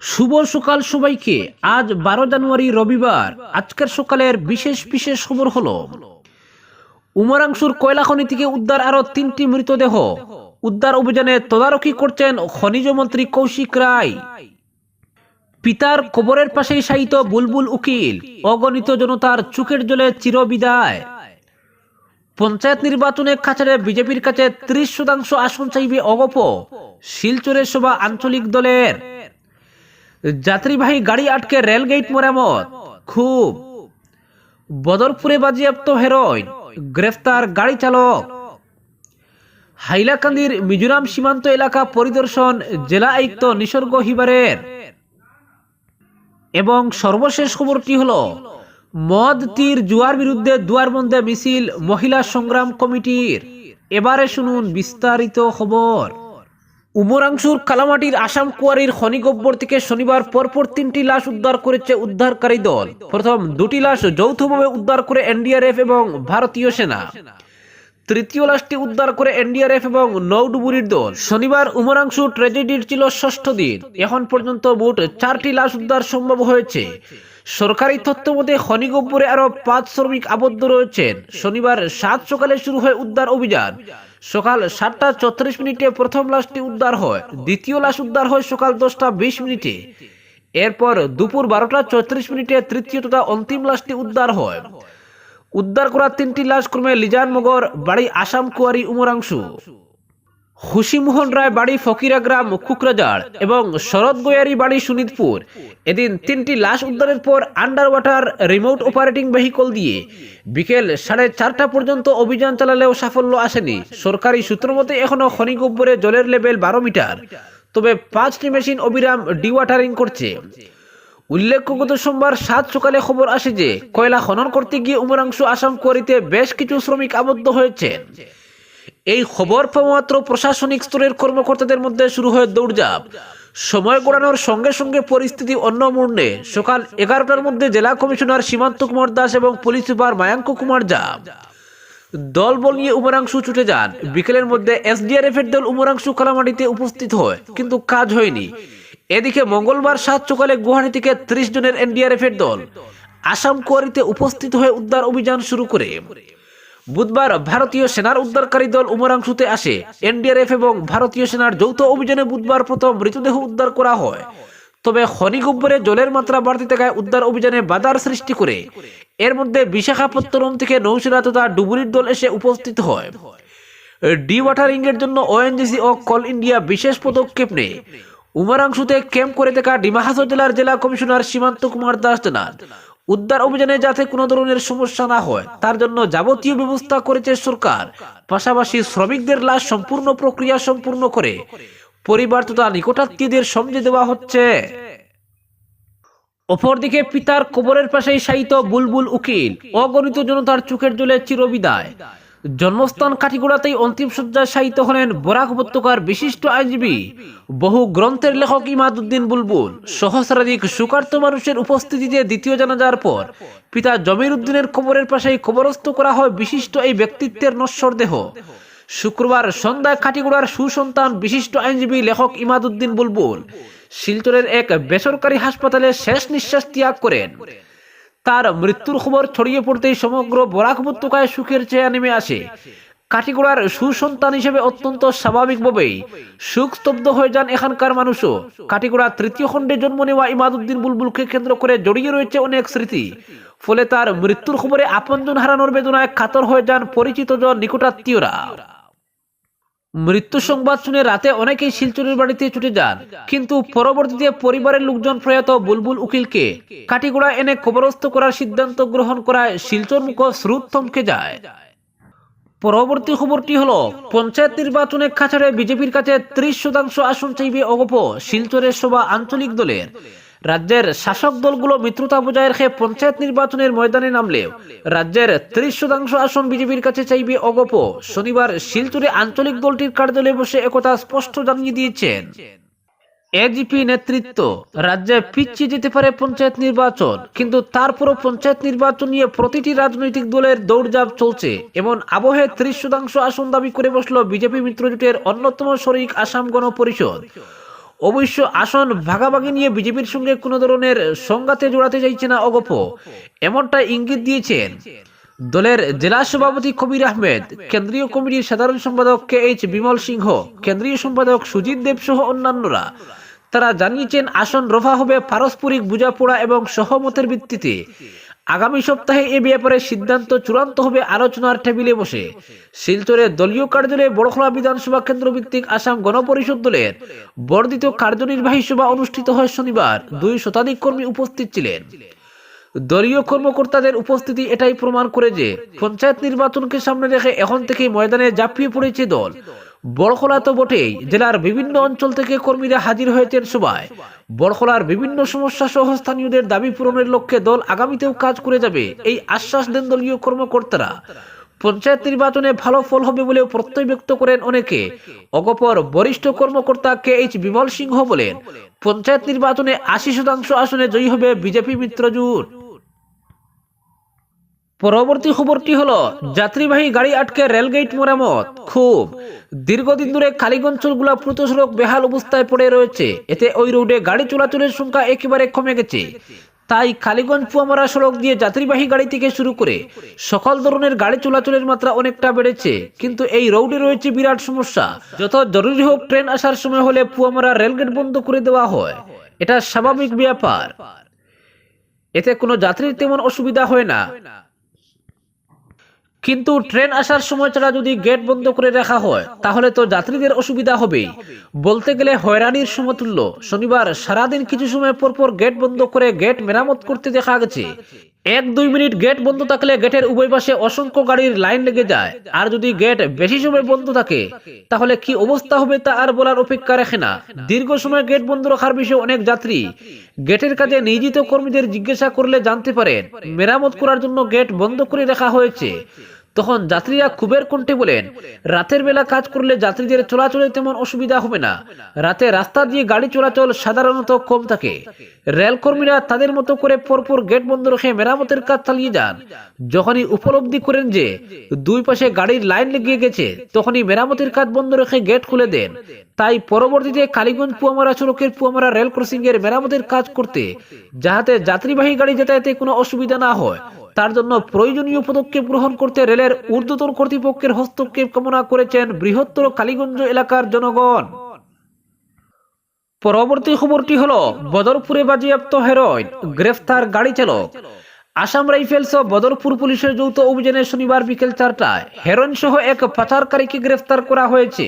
শুভ সকাল সবাইকে। আজ বারো জানুয়ারি রবিবার। আজকের সকালের বিশেষ বিশেষ খবর হলো, উমরাংশুর কয়লা খনি থেকে উদ্ধার আরও তিনটি মৃতদেহ। উদ্ধার অভিযানে তদারকি করছেন খনিজ মন্ত্রী কৌশিক রায়। পিতার কবরের পাশেই শায়িত বুলবুল উকিল, অগণিত জনতার চোখের জলে চিরবিদায়। পঞ্চায়েত নির্বাচনে কাছাড়ে বিজেপির কাছে ত্রিশ শতাংশ আসন চাইবে অগপ। শিলচরের সভা আঞ্চলিক দলের। যাত্রীবাহী গাড়ি আটকে রেলগেট মেরামত। খুব। বদরপুরে বাজেয়াপ্ত হেরোইন, গ্রেফতার গাড়ি চালক। হাইলাকান্দির মিজোরাম সীমান্ত এলাকা পরিদর্শন জেলা আয়ুক্ত নিসর্গ হিবারের। এবং সর্বশেষ খবরটি হলো, মদ, তীর, জুয়ার বিরুদ্ধে দুয়ার বন্ধে মিছিল মহিলা সংগ্রাম কমিটির। এবারে শুনুন বিস্তারিত খবর। উমরাংশুর কালামাটির আসাম কুয়ারির খনিগব্বর থেকে শনিবার পরপর তিনটি লাশ উদ্ধার করেছে উদ্ধারকারী দল। প্রথম দুটি লাশ যৌথভাবে উদ্ধার করে এনডিআরএফ এবং ভারতীয় সেনা। তৃতীয় লাশটি উদ্ধার করে এনডিআরএফ এবং নৌডুবুরির দল। শনিবার উমরাংশু ট্র্যাজেডির ছিল ষষ্ঠ দিন। এখন পর্যন্ত মোট চারটি লাশ উদ্ধার সম্ভব হয়েছে। সরকারি তথ্য মতে খনিগব্বরে আরও পাঁচ শ্রমিক আবদ্ধ রয়েছেন। শনিবার সাত সকালে শুরু হয় উদ্ধার অভিযান। সকাল সাতটা চৌত্রিশ মিনিটে প্রথম লাশটি উদ্ধার হয়। দ্বিতীয় লাশ উদ্ধার হয় সকাল দশটা বিশ মিনিটে। এরপর দুপুর বারোটা চৌত্রিশ মিনিটে তৃতীয় তথা অন্তিম লাশটি উদ্ধার হয়। উদ্ধার করা তিনটি লাশ ক্রমে লিজান মগর, বাড়ি আসাম কুয়ারি, উমরাংশু। খুশিমোহন রায় বাড়ি ফকিরা গ্রাম কুকরাজার এবং শরৎ গোয়ারি বাড়ি সুনিতপুর। এদিন তিনটি লাশ উদ্ধারের পর under water remote operating vehicle দিয়ে বিকেল সাড়ে চারটা পর্যন্ত অভিযান চালালেও সাফল্য আসেনি। সরকারি সূত্র মতে এখনও খনিগব্বরে জলের লেভেল বারো মিটার। তবে পাঁচটি মেশিন অবিরাম ডিওয়াটারিং করছে। উল্লেখ্য গত সোমবার সাত সকালে খবর আসে যে, কয়লা খনন করতে গিয়ে উমরাংশু আসাম কোয়ারিতে বেশ কিছু শ্রমিক আবদ্ধ হয়েছেন এই খবর পাওয়া মাত্র প্রশাসনিক স্তরের কর্মকর্তাদের মধ্যে শুরু হয় দৌড়ঝাঁপ। সময় গড়ানোর সঙ্গে সঙ্গে পরিস্থিতি অন্য মূর্ণে সকাল এগারোটার মধ্যে জেলা কমিশনার সীমান্ত কুমার দাস এবং পুলিশ সুপার মায়াঙ্ক কুমার জা দলবল নিয়ে উমরাংশু ছুটে যান। বিকেলের মধ্যে এসডিআরএফ এর দল উমরাংশু কালামাটিতে উপস্থিত হয়, কিন্তু কাজ হয়নি। এদিকে মঙ্গলবার সাত সকালে গুয়াহাটি থেকে ত্রিশ জনের এনডিআরএফ এর দল আসাম কোয়ারিতে উপস্থিত হয়ে উদ্ধার অভিযান শুরু করে। বুধবার ভারতীয় সেনার উদ্ধারকারী দল উমরাংশুতে আসে। এনডিআরএফ এবং ভারতীয় সেনার যৌথ অভিযানে বুধবার প্রথম মৃতদেহ উদ্ধার করা হয়। তবে খনিগব্বরে জলের মাত্রা বাড়তে থাকায় উদ্ধার অভিযানে বাধার সৃষ্টি করে। এর মধ্যে বিশাখাপত্তনম থেকে নৌসেনা তথা ডুবুরির দল এসে উপস্থিত হয়। ডি ওয়াটারিং এর জন্য ওএনজিসি ও কল ইন্ডিয়া বিশেষ পদক্ষেপ নেয়। উমারাংশুতে ক্যাম্প করে থাকা ডিমাহাস জেলার জেলা কমিশনার সীমান্ত কুমার দাস জানান উদ্ধার অভিযানে যাতে কোনো ধরনের সমস্যা না হয়, তার জন্য যাবতীয় ব্যবস্থা করেছে সরকার। পাশাপাশি শ্রমিকদের লাশ সম্পূর্ণ প্রক্রিয়া সম্পূর্ণ করে পরিবার তথা নিকটাত্মীয়দের সমঝে দেওয়া হচ্ছে। অপরদিকে পিতার কবরের পাশেই শায়িত বুলবুল উকিল, অগণিত জনতার চোখের জলে চিরবিদায়। জন্মস্থান কাঠিগোড়াতেই অন্তিম সজ্জায় শায়িত হলেন বরাক উপত্যকার বিশিষ্ট আইনজীবী, বহু গ্রন্থের লেখক ইমাদুদ্দিন বুলবুল, সহস্রাধিক সুকার্ত মানুষের উপস্থিতিতে দ্বিতীয় জানাজার পর পিতা জমির উদ্দিনের কবরের পাশেই কবরস্থ করা হয় বিশিষ্ট এই ব্যক্তিত্বের নশ্বর দেহ। শুক্রবার সন্ধ্যায় কাটিগুড়ার সুসন্তান বিশিষ্ট আইনজীবী লেখক ইমাদুদ্দিন বুলবুল শিলচরের এক বেসরকারি হাসপাতালে শেষ নিঃশ্বাস ত্যাগ করেন। তার মৃত্যুর খবর ছড়িয়ে পড়তেই সমগ্র বরাক উপত্যকায় সুখের চেয়া নেমে আসে। কাটিগোড়ার সুসন্তান হিসেবে অত্যন্ত স্বাভাবিকভাবেই সুখ স্তব্ধ হয়ে যান এখানকার মানুষও। কাটিগোড়া তৃতীয় খণ্ডে জন্ম নেওয়া ইমাদুদ্দিন বুলবুলকে কেন্দ্র করে জড়িয়ে রয়েছে অনেক স্মৃতি। ফলে তার মৃত্যুর খবরে আপনজন হারানোর বেদনায় কাতর হয়ে যান পরিচিত জন নিকটাত্মীয়রা। মৃত্যু সংবাদ শুনে রাতে অনেকেই শিলচরের বাড়িতে ছুটে যান। কিন্তু পরবর্তীতে পরিবারের লোকজন প্রয়াত বুলবুল উকিলকে কাটিগোড়া এনে কবরস্থ করার সিদ্ধান্ত গ্রহণ করায় শিলচর মুখ শ্রুত থমকে যায়। পরবর্তী খবরটি হলো, পঞ্চায়েত নির্বাচনে খাছাড়ে বিজেপির কাছে ত্রিশ শতাংশ আসন চাইবে অগপ শিলচরের সভা আঞ্চলিক দলের। রাজ্যের শাসক দলগুলো মিত্রতা বজায় রেখে পঞ্চায়েত নির্বাচনের ময়দানে নামলেও রাজ্যের ত্রিশ শতাংশ আসন বিজেপির কাছে চাইবে অগপ। শনিবার শিলচরে আঞ্চলিক দলটির কার্যালয়ে বসে একথা স্পষ্ট জানিয়ে দিয়েছেন। এজিপি নেতৃত্ব, রাজ্যে পিছিয়ে যেতে পারে পঞ্চায়েত নির্বাচন, কিন্তু তারপরও পঞ্চায়েত নির্বাচন নিয়ে প্রতিটি রাজনৈতিক দলের দৌড়ঝাঁপ চলছে। এমন আবহে ত্রিশ শতাংশ আসন দাবি করে বসল বিজেপি মিত্রজোটের অন্যতম শরিক আসাম গণ পরিষদ অবশ্য আসন ভাগাভাগি নিয়ে বিজেপির সঙ্গে কোনো ধরনের সংঘাতে জোড়াতে চাইছে না অগপ। এমনটা ইঙ্গিত দিয়েছেন দলের জেলা সভাপতি কবির আহমেদ, কেন্দ্রীয় কমিটির সাধারণ সম্পাদক কে এইচ বিমল সিংহ, কেন্দ্রীয় সম্পাদক সুজিত দেব সহ অন্যান্যরা। তারা জানিয়েছেন, আসন রফা হবে পারস্পরিক বোঝাপড়া এবং সহমতের ভিত্তিতে। আগামী সপ্তাহে এ ব্যাপারে সিদ্ধান্ত চূড়ান্ত হবে আলোচনার টেবিলে বসে। শিলচরে দলীয় কার্যালয়ে বড়খলা বিধানসভা কেন্দ্র ভিত্তিক আসাম গণপরিষদ দলের বর্ধিত কার্যনির্বাহী সভা অনুষ্ঠিত হয় শনিবার, দুই শতাধিক কর্মী উপস্থিত ছিলেন। দলীয় কর্মকর্তাদের উপস্থিতি এটাই প্রমাণ করে যে পঞ্চায়েত নির্বাচনকে সামনে রেখে এখন থেকেই ময়দানে ঝাঁপিয়ে পড়েছে দল। বড়খলা তো বটেই, জেলার বিভিন্ন অঞ্চল থেকে কর্মীরা হাজির হয়েছেন সভায় বড়খলার বিভিন্ন সমস্যা সহ স্থানীয়দের দাবি পূরণের লক্ষ্যে দল আগামীতেও কাজ করে যাবে, এই আশ্বাস দেন দলীয় কর্মকর্তারা। পঞ্চায়েত নির্বাচনে ভালো ফল হবে বলে প্রত্যয় ব্যক্ত করেন অনেকে। অগপর বরিষ্ঠ কর্মকর্তা কে এইচ বিমল সিংহ বলেন, পঞ্চায়েত নির্বাচনে আশি শতাংশ আসনে জয়ী হবে বিজেপি মিত্রজোট। পরবর্তী খবরটি হলো, যাত্রীবাহী গাড়ি আটকে রেলগেট মেরামত। খুব। দীর্ঘদিন ধরে কালীগঞ্জ চুলগুলা প্রত সড়ক বেহাল অবস্থায় পড়ে রয়েছে। এতে ওই রোডে গাড়ি চলাচলের সংখ্যা একেবারে কমে গেছে। তাই কালীগঞ্জ পুয়ামারা সড়ক দিয়ে যাত্রীবাহী গাড়ি থেকে শুরু করে সকল ধরনের গাড়ি চলাচলের মাত্রা অনেকটা বেড়েছে। কিন্তু এই রোডে রয়েছে বিরাট সমস্যা। যত জরুরি হোক ট্রেন আসার সময় হলে পুয়ামারা রেলগেট বন্ধ করে দেওয়া হয়। এটা স্বাভাবিক ব্যাপার। এতে কোনো যাত্রীর তেমন অসুবিধা হয় না। কিন্তু ট্রেন আসার সময় ছাড়া যদি গেট বন্ধ করে রাখা হয়, তাহলে তো যাত্রীদের অসুবিধা হবে বলতে গেলে হয়রানির সমতুল্য। শনিবার সারাদিন কিছু সময় পরপর পর গেট বন্ধ করে গেট মেরামত করতে দেখা গেছে। এক দুই মিনিট গেট বন্ধ থাকলে গেটের উভয় পাশে অসংখ্য গাড়ির লাইন লেগে যায়। আর যদি গেট বেশি সময় বন্ধ থাকে, তাহলে কি অবস্থা হবে তা আর বলার অপেক্ষা রাখে না। দীর্ঘ সময় গেট বন্ধ রাখার বিষয়ে অনেক যাত্রী গেটের কাজে নিয়োজিত কর্মীদের জিজ্ঞাসা করলে জানতে পারেন, মেরামত করার জন্য গেট বন্ধ করে রাখা হয়েছে। তখন যাত্রীরা খুবের কণ্ঠে বলেন, রাতের বেলা কাজ করলে যাত্রীদের চলাচলে তেমন অসুবিধা হবে না। রাতে রাস্তা দিয়ে গাড়ি চলাচল সাধারণত কম থাকে। রেল কর্মীরা তাদের মতো করে পরপর গেট বন্ধ রেখে মেরামতের কাজ চালিয়ে যান। যখনই উপলব্ধি করেন যে দুই পাশে গাড়ির লাইন লেগে গেছে, তখনই মেরামতের কাজ বন্ধ রেখে গেট খুলে দেন। তাই পরবর্তীতে কালীগঞ্জ পুয়ামারা সড়কের পুয়ামারা রেল ক্রসিং এর মেরামতের কাজ করতে যাহাতে যাত্রীবাহী গাড়ি যাতায়াতে কোনো অসুবিধা না হয় তার জন্য প্রয়োজনীয় পদক্ষেপ গ্রহণ করতে রেলের ঊর্ধ্বতন কর্তৃপক্ষের হস্তক্ষেপ কামনা করেছেন বৃহত্তর কালীগঞ্জ এলাকার জনগণ। পরবর্তী খবরটি হলো, বদরপুরে বাজেয়াপ্ত হেরোইন গ্রেফতার গাড়ি চালক। আসাম রাইফেলস ও বদরপুর পুলিশের যৌথ অভিযানে শনিবার বিকেল চারটায় হেরোইন সহ এক পাচারকারীকে গ্রেফতার করা হয়েছে।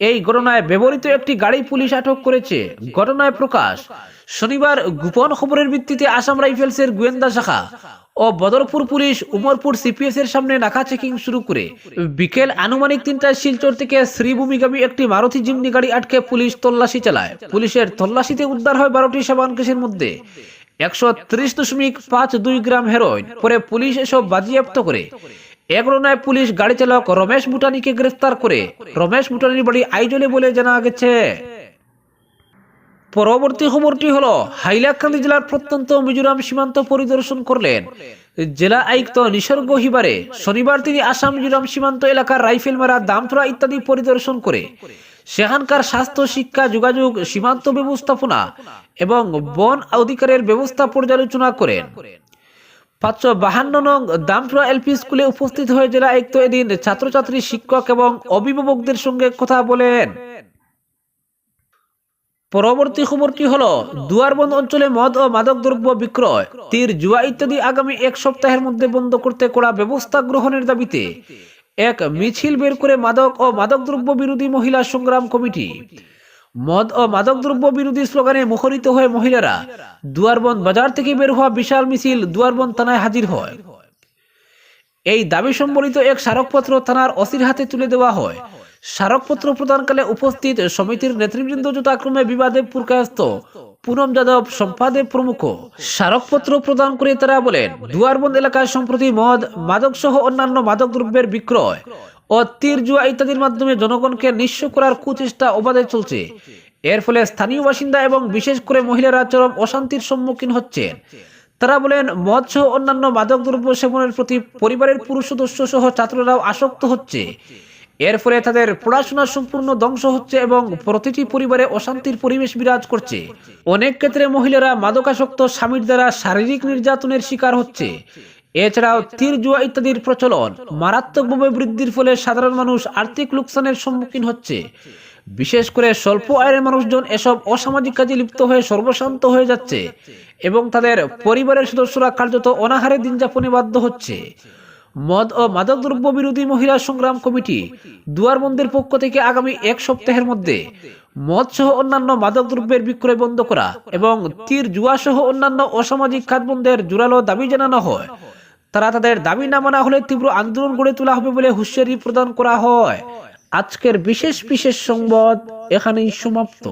এই ঘটনায় ব্যবহৃত একটি গাড়ি পুলিশ আটক করেছে। ঘটনায় প্রকাশ, শনিবার গোপন খবরের ভিত্তিতে আসাম রাইফেলসের গোয়েন্দা শাখা ও বদরপুর পুলিশ উমরপুর সিপিএস এর সামনে নাকা চেকিং শুরু করে। বিকেল আনুমানিক তিনটায় শিলচর থেকে শ্রীভূমিগামী একটি মারুতি জিমনি গাড়ি আটকে পুলিশ তল্লাশি চালায়। পুলিশের তল্লাশিতে উদ্ধার হয় বারোটি সাবান কেসের মধ্যে। একশো ত্রিশ দশমিক পাঁচ দুই গ্রাম হেরোইন। পরে পুলিশ এসব বাজেয়াপ্ত করে। এক পুলিশ গাড়ি চালক রমেশ মুটানিকে গ্রেফতার করে। রমেশ মুটানির বাড়ি আইজলে বলে জানা গেছে পরবর্তী খবরটি হলো, হাইলাকান্দি জেলার প্রত্যন্ত মিজোরাম সীমান্ত পরিদর্শন করলেন। জেলা আয়ুক্ত নিসর্গ হিবারে শনিবার তিনি আসাম মিজোরাম সীমান্ত এলাকার রাইফেল মারা দামথুরা ইত্যাদি পরিদর্শন করে। সেখানকার স্বাস্থ্য, শিক্ষা, যোগাযোগ, সীমান্ত ব্যবস্থাপনা এবং বন অধিকারের ব্যবস্থা পর্যালোচনা করেন। পাঁচশো বাহান্ন নং দামপুরা এলপি স্কুলে উপস্থিত হয়ে জেলা আয়ুক্ত এদিন ছাত্রছাত্রী, শিক্ষক এবং অভিভাবকদের সঙ্গে কথা বলেন। পরবর্তী খবরটি হলো, দুয়ারবন্দ অঞ্চলে মদ ও মাদক দ্রব্য বিক্রয়, তীর, জুয়া ইত্যাদি আগামী এক সপ্তাহের মধ্যে বন্ধ করতে করা ব্যবস্থা গ্রহণের দাবিতে এক মিছিল বের করে মাদক ও মাদক দ্রব্য বিরোধী মহিলা সংগ্রাম কমিটি। মদ ও মাদক দ্রব্য বিরোধী স্লোগানে মুখরিত হয়ে মহিলারা দুয়ারবন্দ বাজার থেকে বের হওয়া বিশাল মিছিল দুয়ারবন্দ থানায় হাজির হয়। এই দাবি সম্বলিত এক স্মারকপত্র থানার অসির হাতে তুলে দেওয়া হয়। স্মারকপত্র প্রদানকালে উপস্থিত সমিতির নেতৃবৃন্দ যথাক্রমে বিবাদে পুরকায়স্ত পুনম যাদব সম্পাদে প্রমুখ। স্মারকপত্র প্রদান করে তারা বলেন, দুয়ারবন্দ এলাকায় সম্প্রতি মদ মাদক সহ অন্যান্য মাদক দ্রব্যের বিক্রয় ও তীর জুয়া ইত্যাদির মাধ্যমে জনগণকে নিঃস্ব করার কুচেষ্টা অবাধে চলছে। এর ফলে স্থানীয় বাসিন্দা এবং বিশেষ করে মহিলারা চরম অশান্তির সম্মুখীন হচ্ছেন। তারা বলেন, মদ সহ অন্যান্য মাদক দ্রব্য সেবনের প্রতি পরিবারের পুরুষ সদস্য সহ ছাত্ররাও আসক্ত হচ্ছে। এর ফলে তাদের পড়াশোনা সম্পূর্ণ ধ্বংস হচ্ছে এবং প্রতিটি পরিবারে অশান্তির পরিবেশ বিরাজ করছে। অনেক ক্ষেত্রে মহিলারা মাদকাসক্ত স্বামীর দ্বারা শারীরিক নির্যাতনের শিকার হচ্ছে। এছাড়াও তীর, জুয়া ইত্যাদির প্রচলন মারাত্মকভাবে বৃদ্ধির ফলে সাধারণ মানুষ আর্থিক লোকসানের সম্মুখীন হচ্ছে। বিশেষ করে স্বল্প আয়ের মানুষজন এসব অসামাজিক কাজে লিপ্ত হয়ে সর্বশান্ত হয়ে যাচ্ছে এবং তাদের পরিবারের সদস্যরা কার্যত অনাহারে দিন যাপনে বাধ্য হচ্ছে। মদ ও মাদকদ্রব্য বিরোধী মহিলা সংগ্রাম কমিটি দুয়ারবন্দের পক্ষ থেকে আগামী এক সপ্তাহের মধ্যে মদ সহ অন্যান্য মাদকদ্রব্যের বিক্রয় বন্ধ করা এবং তীর জুয়া সহ অন্যান্য অসামাজিক খাত বন্ধের জোরালো দাবি জানানো হয়। তারা তাদের দাবি না মানা হলে তীব্র আন্দোলন গড়ে তোলা হবে বলে হুঁশিয়ারি প্রদান করা হয়। আজকের বিশেষ বিশেষ সংবাদ এখানেই সমাপ্ত।